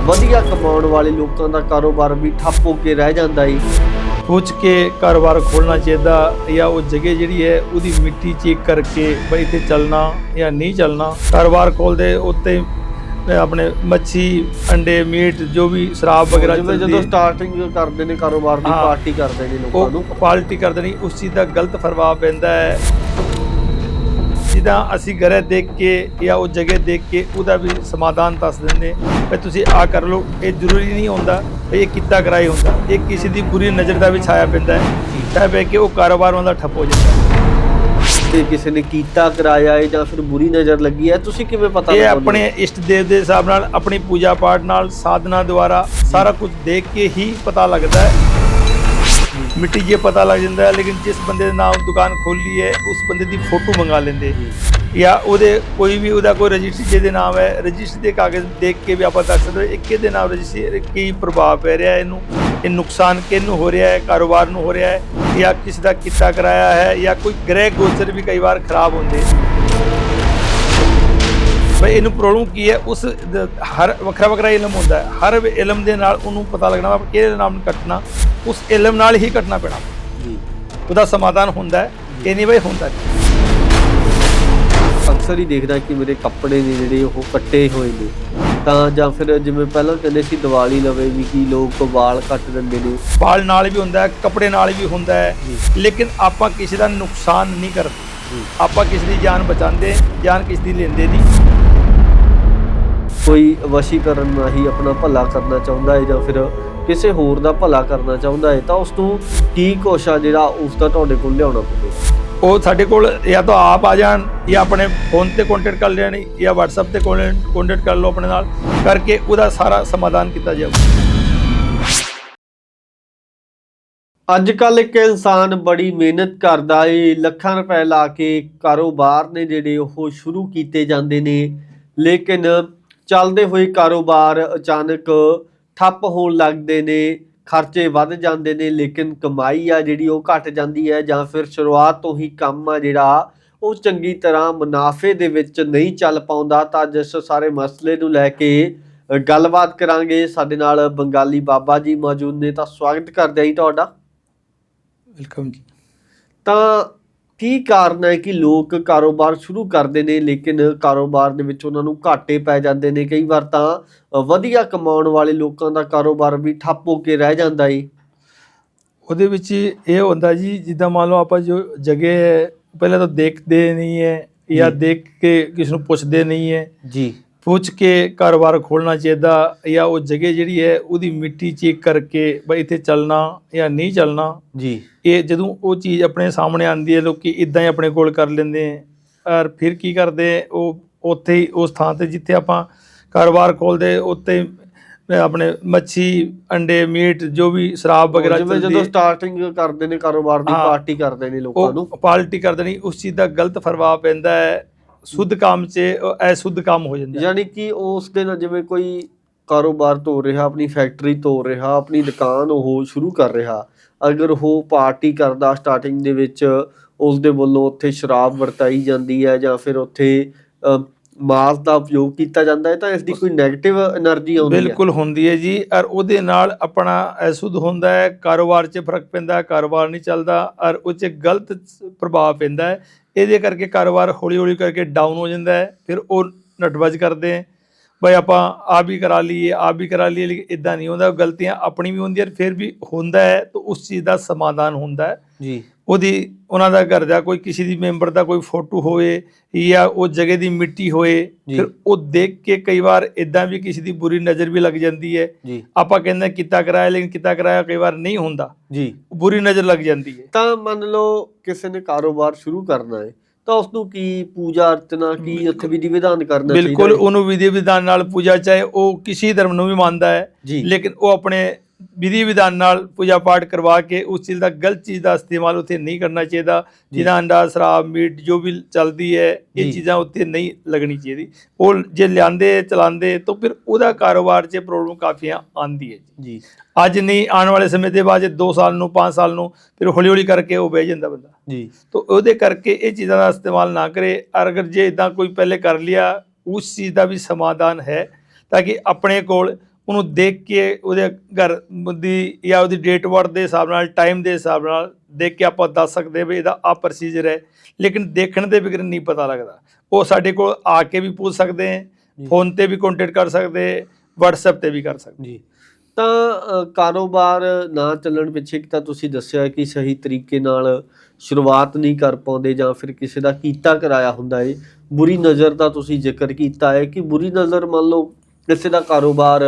ਵਧੀਆ ਕਮਾਉਣ ਵਾਲੇ ਲੋਕਾਂ ਦਾ ਕਾਰੋਬਾਰ ਵੀ ਠੱਪ ਹੋ ਕੇ ਰਹਿ ਜਾਂਦਾ ਏ ਪੁੱਛ ਕੇ ਕਾਰੋਬਾਰ ਖੋਲਣਾ ਚਾਹੀਦਾ ਜਾਂ ਉਹ ਜਗ੍ਹਾ ਜਿਹੜੀ ਹੈ ਉਹਦੀ ਮਿੱਟੀ ਚੈੱਕ ਕਰਕੇ ਬਈ ਇੱਥੇ ਚੱਲਣਾ ਜਾਂ ਨਹੀਂ ਚੱਲਣਾ। ਕਾਰੋਬਾਰ ਖੋਲਦੇ ਉੱਤੇ ਆਪਣੇ ਮੱਛੀ ਅੰਡੇ ਮੀਟ ਜੋ ਵੀ ਸ਼ਰਾਬ ਵਗੈਰਾ ਜਿਵੇਂ ਜਦੋਂ ਸਟਾਰਟਿੰਗ ਕਰਦੇ ਨੇ ਕਾਰੋਬਾਰ ਦੀ। ਪਾਰਟੀ ਕਰਦੇ ਨੇ ਲੋਕਾਂ ਨੂੰ। ਪਾਲਟੀ ਕਰਦੇ ਨਹੀਂ ਉਸ ਚੀਜ਼ ਦਾ ਗਲਤ ਪ੍ਰਭਾਵ ਪੈਂਦਾ ਹੈ। ਜਿੱਦਾਂ ਅਸੀਂ ਘਰੇ ਦੇਖ ਕੇ ਜਾਂ ਉਹ ਜਗ੍ਹਾ ਦੇਖ ਕੇ ਉਹਦਾ ਵੀ ਸਮਾਧਾਨ ਦੱਸ ਦਿੰਦੇ ਵੀ ਤੁਸੀਂ ਆ ਕਰ ਲਓ ਇਹ ਜ਼ਰੂਰੀ ਨਹੀਂ ਹੁੰਦਾ ਵੀ ਇਹ ਕਿੱਤਾ ਕਰਾਈ ਹੁੰਦਾ। ਇਹ ਕਿਸੇ ਦੀ ਬੁਰੀ ਨਜ਼ਰ ਦਾ ਵੀ ਛਾਇਆ ਪੈਂਦਾ ਹੈ। ਤਾਂ ਪੈ ਕੇ ਉਹ ਕਾਰੋਬਾਰ ਉਹਨਾਂ ਦਾ ਠੱਪ ਹੋ ਜਾਂਦਾ ਤੇ ਕਿਸੇ ਨੇ ਕੀਤਾ ਕਰਾਇਆ ਹੈ ਜਾਂ ਫਿਰ ਬੁਰੀ ਨਜ਼ਰ ਲੱਗੀ ਹੈ ਤੁਸੀਂ ਕਿਵੇਂ ਪਤਾ ਇਹ? ਆਪਣੇ ਇਸ਼ਟ ਦੇਵ ਦੇ ਹਿਸਾਬ ਨਾਲ ਆਪਣੀ ਪੂਜਾ ਪਾਠ ਨਾਲ ਸਾਧਨਾ ਦੁਆਰਾ ਸਾਰਾ ਕੁਝ ਦੇਖ ਕੇ ਹੀ ਪਤਾ ਲੱਗਦਾ ਹੈ। ਮਿੱਟੀ ਜੇ ਪਤਾ ਲੱਗ ਜਾਂਦਾ ਲੇਕਿਨ ਜਿਸ ਬੰਦੇ ਦੇ ਨਾਮ ਦੁਕਾਨ ਖੋਲੀ ਹੈ, ਉਸ ਬੰਦੇ ਦੀ ਫੋਟੋ ਮੰਗਾ ਲੈਂਦੇ। ਜਾਂ ਉਹਦੇ ਕੋਈ ਵੀ ਉਹਦਾ ਕੋਈ ਰਜਿਸਟਰੀ ਜਿਹਦੇ ਨਾਮ ਹੈ, ਰਜਿਸਟਰੀ ਦੇ ਕਾਗਜ਼ ਦੇਖ ਕੇ ਵੀ ਆਪਾਂ ਦੱਸ ਸਕਦੇ ਹਾਂ, ਇਹ ਕਿਹਦੇ ਨਾਮ ਰਜਿਸਟਰੀ ਕੀ ਪ੍ਰਭਾਵ ਪੈ ਰਿਹਾ ਇਹਨੂੰ, ਇਹ ਨੁਕਸਾਨ ਕਿਹਨੂੰ ਹੋ ਰਿਹਾ ਹੈ, ਕਾਰੋਬਾਰ ਨੂੰ ਹੋ ਰਿਹਾ ਹੈ, ਜਾਂ ਕਿਸ ਦਾ ਕਿੱਤਾ ਕਰਾਇਆ ਹੈ, ਜਾਂ ਕੋਈ ਗ੍ਰਹਿ ਗੋਚਰ ਵੀ ਕਈ ਵਾਰ ਖਰਾਬ ਹੁੰਦੇ। ਬਈ ਇਹਨੂੰ ਪ੍ਰੋਬਲਮ ਕੀ ਹੈ, ਉਸ ਹਰ ਵੱਖਰਾ ਵੱਖਰਾ ਇਲਮ ਹੁੰਦਾ ਹੈ, ਹਰ ਇਲਮ ਦੇ ਨਾਲ ਉਹਨੂੰ ਪਤਾ ਲੱਗਣਾ ਵਾ ਕਿਹਦੇ ਨਾਮ ਨੂੰ ਕੱਟਣਾ। ਉਸ ਇਲਮ ਨਾਲ ਹੀ ਕੱਟਣਾ ਪੈਣਾ। ਜੀ। ਉਹਦਾ ਸਮਾਧਾਨ ਹੁੰਦਾ ਹੈ। ਬਈ ਹੁੰਦਾ ਨਹੀਂ। ਅਕਸਰ ਹੀ ਦੇਖਦਾ ਕਿ ਮੇਰੇ ਕੱਪੜੇ ਨੇ ਜਿਹੜੇ ਉਹ ਕੱਟੇ ਹੋਏ ਨੇ। ਤਾਂ ਜਾਂ ਫਿਰ ਜਿਵੇਂ ਪਹਿਲਾਂ ਕਹਿੰਦੇ ਸੀ ਦੀਵਾਲੀ ਲਵੇ ਵੀ ਕੀ ਲੋਕ ਵਾਲ ਕੱਟ ਦਿੰਦੇ ਨੇ। ਬਾਲ ਨਾਲ ਵੀ ਹੁੰਦਾ ਹੈ ਕੱਪੜੇ ਨਾਲ ਵੀ ਹੁੰਦਾ ਹੈ। ਲੇਕਿਨ ਆਪਾਂ ਕਿਸੇ ਦਾ ਨੁਕਸਾਨ ਨਹੀਂ ਕਰਦੇ। ਆਪਾਂ ਕਿਸੇ ਦੀ ਜਾਨ ਬਚਾਉਂਦੇ ਜਾਨ ਕਿਸੇ ਦੀ ਲੈਂਦੇ ਨਹੀਂ। ਕੋਈ ਵਸ਼ੀਕਰਨ ਰਾਹੀਂ ਆਪਣਾ ਭਲਾ ਕਰਨਾ ਚਾਹੁੰਦਾ ਹੈ ਜਾਂ ਫਿਰ ਕਿਸੇ ਹੋਰ ਦਾ ਭਲਾ ਕਰਨਾ ਚਾਹੁੰਦਾ ਹੈ ਤਾਂ ਉਸ ਨੂੰ ਕੀ ਕੋਸ਼ਾ ਜਿਹੜਾ ਉਸ ਦਾ ਤੁਹਾਡੇ ਕੋਲ ਲਿਆਉਣਾ ਪਵੇਗਾ ਉਹ ਸਾਡੇ ਕੋਲ ਜਾਂ ਤਾਂ ਆਪ ਆ ਜਾਣ ਜਾਂ ਆਪਣੇ ਫੋਨ ਤੇ ਕੰਟੈਕਟ ਕਰ ਲੈਣ ਜਾਂ WhatsApp ਤੇ ਕੰਟੈਕਟ ਕਰ ਲਓ ਆਪਣੇ ਨਾਲ ਕਰਕੇ ਉਹਦਾ ਸਾਰਾ ਸਮਾਧਾਨ ਕੀਤਾ ਜਾਊ। ਅੱਜ ਕੱਲ ਇੱਕ ਇਨਸਾਨ ਬੜੀ ਮਿਹਨਤ ਕਰਦਾ ਏ ਲੱਖਾਂ ਰੁਪਏ ਲਾ ਕੇ ਕਾਰੋਬਾਰ ਨੇ ਜਿਹੜੇ ਉਹ ਸ਼ੁਰੂ ਕੀਤੇ ਜਾਂਦੇ ਨੇ ਲੇਕਿਨ ਚੱਲਦੇ ਹੋਏ ਕਾਰੋਬਾਰ ਅਚਾਨਕ ਠੱਪ ਹੋਣ ਲੱਗਦੇ ਨੇ ਖਰਚੇ ਵੱਧ ਜਾਂਦੇ ਨੇ ਲੇਕਿਨ ਕਮਾਈ ਆ ਜਿਹੜੀ ਉਹ ਘਟ ਜਾਂਦੀ ਹੈ ਜਾਂ ਫਿਰ ਸ਼ੁਰੂਆਤ ਤੋਂ ਹੀ ਕੰਮ ਆ ਜਿਹੜਾ ਉਹ ਚੰਗੀ ਤਰ੍ਹਾਂ ਮੁਨਾਫੇ ਦੇ ਵਿੱਚ ਨਹੀਂ ਚੱਲ ਪਾਉਂਦਾ। ਤਾਂ ਜਿਸ ਸਾਰੇ ਮਸਲੇ ਨੂੰ ਲੈ ਕੇ ਗੱਲਬਾਤ ਕਰਾਂਗੇ। ਸਾਡੇ ਨਾਲ ਬੰਗਾਲੀ ਬਾਬਾ ਜੀ ਮੌਜੂਦ ਨੇ ਤਾਂ ਸਵਾਗਤ ਕਰਦੇ ਜੀ ਤੁਹਾਡਾ। ਵੈਲਕਮ ਜੀ। ਤਾਂ ਕੀ ਕਾਰਨ ਹੈ ਕਿ ਲੋਕ ਕਾਰੋਬਾਰ ਸ਼ੁਰੂ ਕਰਦੇ ਨੇ ਲੇਕਿਨ ਕਾਰੋਬਾਰ ਦੇ ਵਿੱਚ ਉਹਨਾਂ ਨੂੰ ਘਾਟੇ ਪੈ ਜਾਂਦੇ ਨੇ? ਕਈ ਵਾਰ ਤਾਂ ਵਧੀਆ ਕਮਾਉਣ ਵਾਲੇ ਲੋਕਾਂ ਦਾ ਕਾਰੋਬਾਰ ਵੀ ਠੱਪ ਹੋ ਕੇ ਰਹਿ ਜਾਂਦਾ ਏ। ਉਹਦੇ ਵਿੱਚ ਇਹ ਹੁੰਦਾ ਜੀ ਜਿੱਦਾਂ ਮੰਨ ਲਓ ਆਪਾਂ ਜੋ ਜਗ੍ਹਾ ਪਹਿਲਾਂ ਤਾਂ ਦੇਖਦੇ ਨਹੀਂ ਹੈ ਜੀ। ਦੇਖ ਕੇ ਕਿਸ ਨੂੰ ਪੁੱਛਦੇ ਨਹੀਂ ਹੈ। ਜੀ। ਪੁੱਛ ਕੇ ਕਾਰੋਬਾਰ ਖੋਲਣਾ ਚਾਹੀਦਾ ਜਾਂ ਉਹ ਜਗ੍ਹਾ ਜਿਹੜੀ ਹੈ ਉਹਦੀ ਮਿੱਟੀ ਚੈੱਕ ਕਰਕੇ ਬਈ ਇੱਥੇ ਚੱਲਣਾ ਜਾਂ ਨਹੀਂ ਚੱਲਣਾ। ਜੀ। ਇਹ ਜਦੋਂ ਉਹ ਚੀਜ਼ ਆਪਣੇ ਸਾਹਮਣੇ ਆਉਂਦੀ ਹੈ ਲੋਕੀ ਇਦਾਂ ਹੀ ਆਪਣੇ ਕੋਲ ਕਰ ਲੈਂਦੇ ਹੈ। ਔਰ ਫਿਰ ਕੀ ਕਰਦੇ ਉਹ ਉੱਥੇ ਹੀ ਉਸ ਥਾਂ ਤੇ ਜਿੱਥੇ ਆਪਾਂ ਕਾਰੋਬਾਰ ਖੋਲਦੇ ਉੱਤੇ ਆਪਣੇ ਮੱਛੀ ਅੰਡੇ ਮੀਟ ਜੋ ਵੀ ਸ਼ਰਾਬ ਵਗੈਰਾ ਜਿਵੇਂ ਜਦੋਂ ਸਟਾਰਟਿੰਗ ਕਰਦੇ ਨੇ ਕਾਰੋਬਾਰ ਦੀ। ਪਾਰਟੀ ਕਰਦੇ ਨੇ ਲੋਕਾਂ ਨੂੰ। ਪਾਲਟੀ ਕਰਦੇ ਨਹੀਂ ਉਸ ਚੀਜ਼ ਦਾ ਗਲਤ ਪ੍ਰਭਾਵ ਪੈਂਦਾ ਹੈ। ਸੁੱਧ ਕੰਮ 'ਚ ਅਸ਼ੁੱਧ ਕੰਮ ਹੋ ਜਾਂਦਾ। ਯਾਨੀ ਕਿ ਉਸ ਦਿਨ ਜਿਵੇਂ ਕੋਈ ਕਾਰੋਬਾਰ ਤੋੜ ਰਿਹਾ ਆਪਣੀ ਫੈਕਟਰੀ ਤੋੜ ਰਿਹਾ ਆਪਣੀ ਦੁਕਾਨ ਉਹ ਸ਼ੁਰੂ ਕਰ ਰਿਹਾ ਅਗਰ ਉਹ ਪਾਰਟੀ ਕਰਦਾ ਸਟਾਰਟਿੰਗ ਦੇ ਵਿੱਚ ਉਸ ਦੇ ਵੱਲੋਂ ਉੱਥੇ ਸ਼ਰਾਬ ਵਰਤਾਈ ਜਾਂਦੀ ਹੈ ਜਾਂ ਫਿਰ ਉੱਥੇ ਮਾਸ ਦਾ ਉਪਯੋਗ ਕੀਤਾ ਜਾਂਦਾ ਹੈ ਤਾਂ ਇਸ ਦੀ ਕੋਈ ਨੈਗੇਟਿਵ એનર્ਜੀ ਆਉਂਦੀ ਹੈ। ਬਿਲਕੁਲ ਹੁੰਦੀ ਹੈ ਜੀ ਔਰ ਉਹਦੇ ਨਾਲ ਆਪਣਾ ਅਸ਼ੁੱਧ ਹੁੰਦਾ ਹੈ ਕਾਰੋਬਾਰ 'ਚ ਫ਼ਰਕ ਪੈਂਦਾ ਹੈ ਕਾਰੋਬਾਰ ਨਹੀਂ ਚੱਲਦਾ ਔਰ ਉਹ 'ਚ ਗਲਤ ਪ੍ਰਭਾਵ ਪੈਂਦਾ ਹੈ। ਇਹਦੇ ਕਰਕੇ ਕਾਰੋਬਾਰ ਹੌਲੀ ਹੌਲੀ ਕਰਕੇ ਡਾਊਨ ਹੋ ਜਾਂਦਾ ਹੈ, ਫਿਰ ਉਹ ਨਟਵਜ ਕਰਦੇ ਹੈ। ਬਈ ਆਪਾਂ ਆ ਵੀ ਕਰਾ ਲਈਏ ਆ ਵੀ ਕਰਾ ਲਈਏ, ਲੇਕਿਨ ਇਦਾਂ ਨਹੀਂ ਹੁੰਦਾ ਗਲਤੀਆਂ ਆਪਣੀ ਵੀ ਹੁੰਦੀਆਂ ਫਿਰ ਵੀ ਹੁੰਦਾ ਹੈ, ਤਾਂ ਉਸ ਚੀਜ਼ ਦਾ ਸਮਾਧਾਨ ਹੁੰਦਾ ਹੈ। ਜੀ। ਉਹਦੀ ਉਹਨਾਂ ਦਾ ਘਰ ਦਾ ਕੋਈ ਕਿਸੇ ਦੀ ਮੈਂਬਰ ਦਾ ਕੋਈ ਫੋਟੋ ਹੋਵੇ ਜਾਂ ਉਹ ਜਗ੍ਹਾ ਦੀ ਮਿੱਟੀ ਜੀ। ਫਿਰ ਉਹ ਦੇਖ ਕੇ ਕਈ ਵਾਰ ਇਦਾਂ ਵੀ ਕਿਸੇ ਦੀ ਬੁਰੀ ਨਜ਼ਰ ਵੀ ਲੱਗ ਜਾਂਦੀ ਹੈ। ਆਪਾਂ ਕਹਿੰਦੇ ਕੀਤਾ ਕਰਾਇਆ ਲੇਕਿਨ ਕੀਤਾ ਕਰਾਇਆ ਕਈ ਵਾਰ ਨਹੀਂ ਹੁੰਦਾ। ਜੀ। ਬੁਰੀ ਨਜ਼ਰ ਲੱਗ ਜਾਂਦੀ ਹੈ। ਤਾਂ ਮੰਨ ਲਓ ਕਿਸੇ ਨੇ ਕਾਰੋਬਾਰ ਸ਼ੁਰੂ ਕਰਨਾ ਹੈ ਤਾਂ ਉਸ ਨੂੰ ਕੀ ਪੂਜਾ ਅਰਚਨਾ ਕੀ ਉੱਥੇ ਵਿਧੀ ਵਿਧਾਨ ਕਰਨਾ ਚਾਹੀਦਾ ਬਿਲਕੁਲ? ਉਹਨੂੰ ਵਿਧੀ ਵਿਧਾਨ ਨਾਲ ਪੂਜਾ ਚਾਹੇ ਉਹ ਕਿਸੇ ਧਰਮ ਨੂੰ ਵੀ ਮੰਨਦਾ ਹੈ ਲੇਕਿਨ ਉਹ ਆਪਣੇ ਵਿਧੀ ਵਿਧਾਨ ਨਾਲ ਪੂਜਾ ਪਾਠ ਕਰਵਾ ਕੇ ਉਸ ਚੀਜ਼ ਦਾ ਗਲਤ ਚੀਜ਼ ਦਾ ਇਸਤੇਮਾਲ ਉੱਥੇ ਨਹੀਂ ਕਰਨਾ ਚਾਹੀਦਾ। ਜਿਹਦਾ ਅੰਡਾ ਸ਼ਰਾਬ ਮੀਟ ਜੋ ਵੀ ਚੱਲਦੀ ਹੈ। ਇਹ ਚੀਜ਼ਾਂ ਉੱਥੇ ਨਹੀਂ ਲੱਗਣੀ ਚਾਹੀਦੀ। ਉਹ ਜੇ ਲਿਆਂਦੇ ਚਲਾਉਂਦੇ ਤਾਂ ਫਿਰ ਉਹਦਾ ਕਾਰੋਬਾਰ 'ਚ ਪ੍ਰੋਬਲਮ ਕਾਫੀ ਆਂਦੀ ਹੈ ਜੀ। ਅੱਜ ਨਹੀਂ ਆਉਣ ਵਾਲੇ ਸਮੇਂ ਦੇ ਬਾਅਦ 2 ਸਾਲ ਨੂੰ 5 ਸਾਲ ਨੂੰ ਫਿਰ ਹੌਲੀ ਹੌਲੀ ਕਰਕੇ ਉਹ ਬਹਿ ਜਾਂਦਾ ਬੰਦਾ। ਜੀ। ਤਾਂ ਉਹਦੇ ਕਰਕੇ ਇਹ ਚੀਜ਼ਾਂ ਦਾ ਇਸਤੇਮਾਲ ਨਾ ਕਰੇ। ਅਗਰ ਜੇ ਇਦਾਂ ਕੋਈ ਪਹਿਲੇ ਕਰ ਲਿਆ ਉਸ ਚੀਜ਼ ਦਾ ਵੀ ਸਮਾਧਾਨ ਹੈ ਤਾਂ ਕਿ ਆਪਣੇ ਕੋਲ ਉਹਨੂੰ ਦੇਖ ਕੇ ਉਹਦੇ ਘਰ ਦੀ ਜਾਂ ਉਹਦੀ ਡੇਟ ਵਰਡ ਦੇ ਹਿਸਾਬ ਨਾਲ ਟਾਈਮ ਦੇ ਹਿਸਾਬ ਨਾਲ ਦੇਖ ਕੇ ਆਪਾਂ ਦੱਸ ਸਕਦੇ ਵੀ ਇਹਦਾ ਆ ਪ੍ਰੋਸੀਜਰ ਹੈ। ਲੇਕਿਨ ਦੇਖਣ ਦੇ ਬਿਗਰ ਨਹੀਂ ਪਤਾ ਲੱਗਦਾ। ਉਹ ਸਾਡੇ ਕੋਲ ਆ ਕੇ ਵੀ ਪੁੱਛ ਸਕਦੇ ਹੈ। ਫੋਨ ਤੇ ਵੀ ਕੰਟੈਕਟ ਕਰ ਸਕਦੇ WhatsApp ਤੇ ਵੀ ਕਰ ਸਕਦੇ ਜੀ। ਤਾਂ ਕਾਰੋਬਾਰ ਨਾ ਚੱਲਣ ਪਿੱਛੇ ਤਾਂ ਤੁਸੀਂ ਦੱਸਿਆ ਕਿ ਸਹੀ ਤਰੀਕੇ ਨਾਲ ਸ਼ੁਰੂਆਤ ਨਹੀਂ ਕਰ ਪਾਉਂਦੇ ਜਾਂ ਫਿਰ ਕਿਸੇ ਦਾ ਕੀਤਾ ਕਰਾਇਆ ਹੁੰਦਾ ਏ। ਬੁਰੀ ਨਜ਼ਰ ਦਾ ਤੁਸੀਂ ਜ਼ਿਕਰ ਕੀਤਾ ਹੈ ਕਿ ਬੁਰੀ ਨਜ਼ਰ ਮੰਨ ਲਓ ਕਿਸੇ ਦਾ ਕਾਰੋਬਾਰ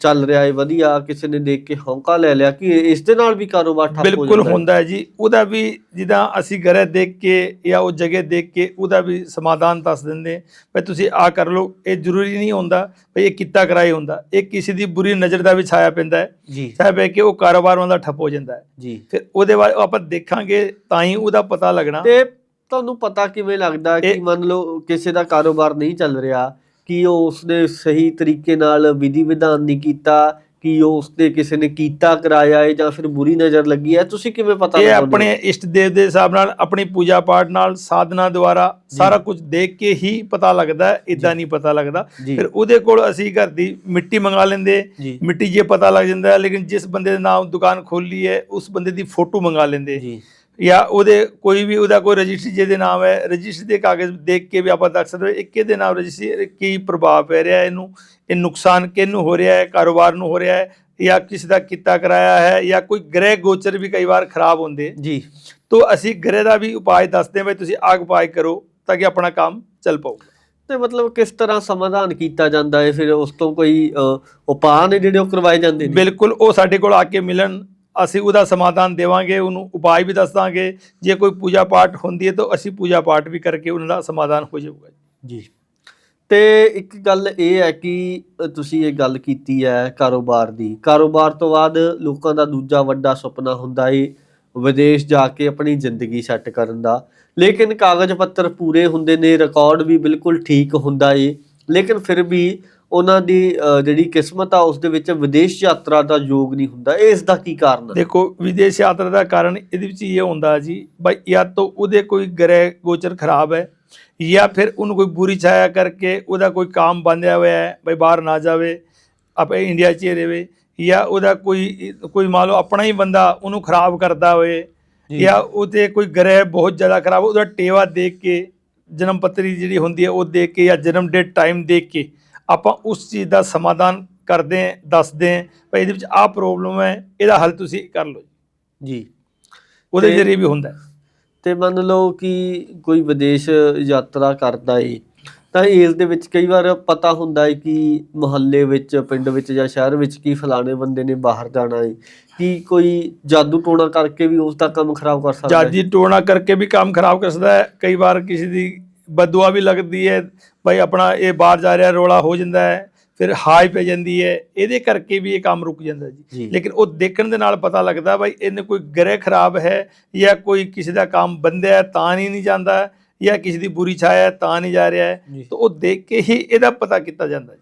ਚੱਲ ਰਿਹਾ ਹੈ ਵਧੀਆ ਕਿਸੇ ਨੇ ਦੇਖ ਕੇ ਹੌਂਕਾ ਲੈ ਲਿਆ ਕਿ ਇਸ ਦੇ ਨਾਲ ਵੀ ਕਾਰੋਬਾਰ ਠੱਪ ਹੋ ਬਿਲਕੁਲ ਜਾਂਦਾ। ਹੁੰਦਾ ਹੈ ਜੀ ਉਹਦਾ ਵੀ ਜਿੱਦਾਂ ਅਸੀਂ ਘਰੇ ਦੇਖ ਕੇ ਜਾਂ ਉਹ ਜਗ੍ਹਾ ਦੇਖ ਕੇ ਉਹਦਾ ਵੀ ਸਮਾਧਾਨ ਦੱਸ ਦਿੰਦੇ ਵੀ ਤੁਸੀਂ ਆ ਕਰ ਲਓ ਇਹ ਜ਼ਰੂਰੀ ਨਹੀਂ ਹੁੰਦਾ ਵੀ ਇਹ ਕੀਤਾ ਕਰਾਈ ਹੁੰਦਾ ਇਹ ਕਿਸੇ ਦੀ ਬੁਰੀ ਨਜ਼ਰ ਦਾ ਵੀ ਛਾਇਆ ਪੈਂਦਾ ਹੈ। ਜੀ। ਸਾਹਿਬ ਹੈ ਕਿ ਉਹ ਕਾਰੋਬਾਰ ਉਹਦਾ ਠੱਪ ਹੋ ਜਾਂਦਾ ਹੈ। ਜੀ। ਫਿਰ ਉਹਦੇ ਬਾਅਦ ਆਪਾਂ ਦੇਖਾਂਗੇ ਤਾਂ ਹੀ ਉਹਦਾ ਪਤਾ ਲੱਗਣਾ। ਤੇ ਤੁਹਾਨੂੰ ਪਤਾ ਕਿਵੇਂ ਲੱਗਦਾ ਕਿ ਮੰਨ ਲਓ ਕਿਸੇ ਦਾ ਕਾਰੋਬਾਰ ਨਹੀਂ ਚੱਲ ਰਿਹਾ ਕਿ ਉਹ ਉਸਨੇ ਸਹੀ ਤਰੀਕੇ ਨਾਲ ਵਿਧੀ ਵਿਧਾਨ ਨਹੀਂ ਕੀਤਾ ਕਿ ਉਹ ਉਸਦੇ ਕਿਸੇ ਨੇ ਕੀਤਾ ਕਰਾਇਆ ਹੈ ਜਾਂ ਫਿਰ ਬੁਰੀ ਨਜ਼ਰ ਲੱਗੀ ਹੈ ਤੁਸੀਂ ਕਿਵੇਂ ਪਤਾ ਇਹ? ਆਪਣੇ ਇਸ਼ਟ ਦੇਵ ਦੇ ਹਿਸਾਬ ਨਾਲ ਆਪਣੀ ਪੂਜਾ ਪਾਠ ਨਾਲ ਸਾਧਨਾ ਦੁਆਰਾ ਸਾਰਾ ਕੁਝ ਦੇਖ ਕੇ ਹੀ ਪਤਾ ਲੱਗਦਾ ਹੈ ਇਦਾਂ ਨਹੀਂ ਪਤਾ ਲੱਗਦਾ। ਫਿਰ ਉਹਦੇ ਕੋਲ ਅਸੀਂ ਘਰ ਦੀ ਮਿੱਟੀ ਮੰਗਾ ਲੈਂਦੇ ਮਿੱਟੀ ਜੇ ਪਤਾ ਲੱਗ ਜਾਂਦਾ ਲੇਕਿਨ ਜਿਸ ਬੰਦੇ ਦੇ ਨਾਮ ਦੁਕਾਨ ਖੋਲੀ ਹੈ ਉਸ ਬੰਦੇ ਦੀ ਫੋਟੋ ਮੰਗਾ ਲੈਂਦੇ। ਜੀ ਉਹਦੇ ਕੋਈ ਵੀ ਉਹਦਾ ਕੋਈ ਰਜਿਸਟਰੀ ਜਿਹਦੇ ਨਾਮ ਹੈ ਰਜਿਸਟਰੀ ਦੇ ਕਾਗਜ਼ ਦੇਖ ਕੇ ਵੀ ਆਪਾਂ ਦੱਸ ਸਕਦੇ ਇੱਕ ਇਹਦੇ ਨਾਮ ਰਜਿਸਟਰੀ ਕੀ ਪ੍ਰਭਾਵ ਪੈ ਰਿਹਾ ਇਹਨੂੰ ਇਹ ਨੁਕਸਾਨ ਕਿਹਨੂੰ ਹੋ ਰਿਹਾ ਹੈ ਕਾਰੋਬਾਰ ਨੂੰ ਹੋ ਰਿਹਾ ਹੈ ਜਾਂ ਕਿਸੇ ਦਾ ਕੀਤਾ ਕਰਾਇਆ ਹੈ ਜਾਂ ਕੋਈ ਗ੍ਰਹਿ ਗੋਚਰ ਵੀ ਕਈ ਵਾਰ ਖਰਾਬ ਹੁੰਦੇ ਜੀ। ਤੋ ਅਸੀਂ ਗ੍ਰਹਿ ਦਾ ਵੀ ਉਪਾਅ ਦੱਸਦੇ ਹਾਂ ਵੀ ਤੁਸੀਂ ਆਗ ਉਪਾਅ ਕਰੋ ਤਾਂ ਕਿ ਆਪਣਾ ਕੰਮ ਚੱਲ ਪਾਊ ਤੇ ਮਤਲਬ ਕਿਸ ਤਰ੍ਹਾਂ ਸਮਾਧਾਨ ਕੀਤਾ ਜਾਂਦਾ ਹੈ? ਫਿਰ ਉਸ ਤੋਂ ਕੋਈ ਉਪਾਅ ਨੇ ਜਿਹੜੇ ਉਹ ਕਰਵਾਏ ਜਾਂਦੇ ਨੇ? ਬਿਲਕੁਲ ਉਹ ਸਾਡੇ ਕੋਲ ਆ ਕੇ ਮਿਲਣ ਅਸੀਂ ਉਹਦਾ ਸਮਾਧਾਨ ਦੇਵਾਂਗੇ ਉਹਨੂੰ ਉਪਾਅ ਵੀ ਦੱਸ ਦਾਂਗੇ। ਜੇ ਕੋਈ ਪੂਜਾ ਪਾਠ ਹੁੰਦੀ ਹੈ ਤਾਂ ਅਸੀਂ ਪੂਜਾ ਪਾਠ ਵੀ ਕਰਕੇ ਉਹਨਾਂ ਦਾ ਸਮਾਧਾਨ ਹੋ ਜਾਊਗਾ ਜੀ। ਤੇ ਇੱਕ ਗੱਲ ਇਹ ਹੈ ਕਿ ਤੁਸੀਂ ਇਹ ਗੱਲ ਕੀਤੀ ਹੈ ਕਾਰੋਬਾਰ ਦੀ। ਕਾਰੋਬਾਰ ਤੋਂ ਬਾਅਦ ਲੋਕਾਂ ਦਾ ਦੂਜਾ ਵੱਡਾ ਸੁਪਨਾ ਹੁੰਦਾ ਏ ਵਿਦੇਸ਼ ਜਾ ਕੇ ਆਪਣੀ ਜ਼ਿੰਦਗੀ ਸੈੱਟ ਕਰਨ ਦਾ। ਲੇਕਿਨ ਕਾਗਜ਼ ਪੱਤਰ ਪੂਰੇ ਹੁੰਦੇ ਨੇ ਰਿਕਾਰਡ ਵੀ ਬਿਲਕੁਲ ਠੀਕ ਹੁੰਦਾ ਏ। ਲੇਕਿਨ ਫਿਰ ਵੀ ਉਹਨਾਂ ਦੀ ਜਿਹੜੀ ਕਿਸਮਤ ਆ ਉਸ ਦੇ ਵਿੱਚ ਵਿਦੇਸ਼ ਯਾਤਰਾ ਦਾ ਯੋਗ ਨਹੀਂ ਹੁੰਦਾ। ਇਸ ਦਾ ਕੀ ਕਾਰਨ ਹੈ ਦੇਖੋ ਵਿਦੇਸ਼ ਯਾਤਰਾ ਦਾ ਕਾਰਨ ਇਹਦੇ ਵਿੱਚ ਇਹ ਹੁੰਦਾ ਜੀ ਭਾਈ ਜਾਂ ਤਾਂ ਉਹਦੇ ਕੋਈ ਗ੍ਰਹਿ ਗੋਚਰ ਖਰਾਬ ਹੈ ਜਾਂ ਫਿਰ ਉਹਨੂੰ ਕੋਈ ਬੁਰੀ ਛਾਇਆ ਕਰਕੇ ਉਹਦਾ ਕੋਈ ਕੰਮ ਬੰਦਿਆ ਹੋਇਆ ਹੈ ਭਾਈ ਬਾਹਰ ਨਾ ਜਾਵੇ ਆਪਣੇ ਇੰਡੀਆ 'ਚ ਹੀ ਰਹੇ ਜਾਂ ਉਹਦਾ ਕੋਈ ਕੋਈ ਮੰਨ ਲਓ ਆਪਣਾ ਹੀ ਬੰਦਾ ਉਹਨੂੰ ਖਰਾਬ ਕਰਦਾ ਹੋਏ ਜਾਂ। ਉਹਤੇ ਕੋਈ ਗ੍ਰਹਿ ਬਹੁਤ ਜ਼ਿਆਦਾ ਖਰਾਬ ਉਹਦਾ ਟੇਵਾ ਦੇਖ ਕੇ ਜਨਮ ਪੱਤਰੀ ਜਿਹੜੀ ਹੁੰਦੀ ਹੈ ਉਹ ਦੇਖ ਕੇ ਜਾਂ ਜਨਮ ਡੇਟ ਟਾਈਮ ਦੇਖ ਕੇ ਆਪਾਂ ਉਸ ਚੀਜ਼ ਦਾ ਸਮਾਧਾਨ ਕਰਦੇ ਹਾਂ ਦੱਸਦੇ ਹਾਂ ਭਾਈ ਇਹਦੇ ਵਿੱਚ ਆਹ ਪ੍ਰੋਬਲਮ ਹੈ ਇਹਦਾ ਹੱਲ ਤੁਸੀਂ ਕਰ ਲਓ ਜੀ। ਉਹਦੇ ਤੇ- ਜਰੀਏ ਵੀ ਹੁੰਦਾ ਹੈ। ਤੇ ਮੰਨ ਲਓ ਕਿ ਕੋਈ ਵਿਦੇਸ਼ ਯਾਤਰਾ ਕਰਦਾ ਏ ਤਾਂ ਇਸ ਦੇ ਵਿੱਚ ਕਈ ਵਾਰ ਪਤਾ ਹੁੰਦਾ ਹੈ ਕਿ ਮੁਹੱਲੇ ਵਿੱਚ ਪਿੰਡ ਵਿੱਚ ਜਾਂ ਸ਼ਹਿਰ ਵਿੱਚ ਕੀ ਫਲਾਣੇ ਬੰਦੇ ਨੇ ਬਾਹਰ ਜਾਣਾ ਏ ਕਿ ਕੋਈ ਜਾਦੂ ਟੋਣਾ ਕਰਕੇ ਵੀ ਉਸ ਦਾ ਕੰਮ ਖਰਾਬ ਕਰ ਸਕਦਾ ਜਾਜੀ ਟੋਣਾ ਕਰਕੇ ਵੀ ਕੰਮ ਖਰਾਬ ਕਰ ਸਕਦਾ ਹੈ। ਕਈ ਵਾਰ ਕਿਸੇ ਦੀ ਬਦਦੁਆ ਵੀ ਲੱਗਦੀ ਹੈ ਭਾਈ ਆਪਣਾ ਇਹ ਬਾਹਰ ਜਾ ਰਿਹਾ ਰੋਲਾ ਹੋ ਜਾਂਦਾ ਹੈ ਫਿਰ ਹਾਈ ਪੈ ਜਾਂਦੀ ਹੈ ਇਹਦੇ ਕਰਕੇ ਵੀ ਇਹ ਕੰਮ ਰੁਕ ਜਾਂਦਾ ਜੀ। ਜੀ। ਲੇਕਿਨ ਉਹ ਦੇਖਣ ਦੇ ਨਾਲ ਪਤਾ ਲੱਗਦਾ ਭਾਈ ਇਹਨੇ ਕੋਈ ਗ੍ਰਹਿ ਖਰਾਬ ਹੈ ਜਾਂ ਕੋਈ ਕਿਸੇ ਦਾ ਕੰਮ ਬੰਦਿਆ ਤਾਂ ਨਹੀਂ ਨਹੀਂ ਜਾਂਦਾ ਜਾਂ ਕਿਸੇ ਦੀ ਬੁਰੀ ਛਾਇਆ ਤਾਂ ਨਹੀਂ ਜਾ ਰਿਹਾ ਹੈ। ਜੀ। ਤਾਂ ਉਹ ਦੇਖ ਕੇ ਹੀ ਇਹਦਾ ਪਤਾ ਕੀਤਾ ਜਾਂਦਾ ਹੈ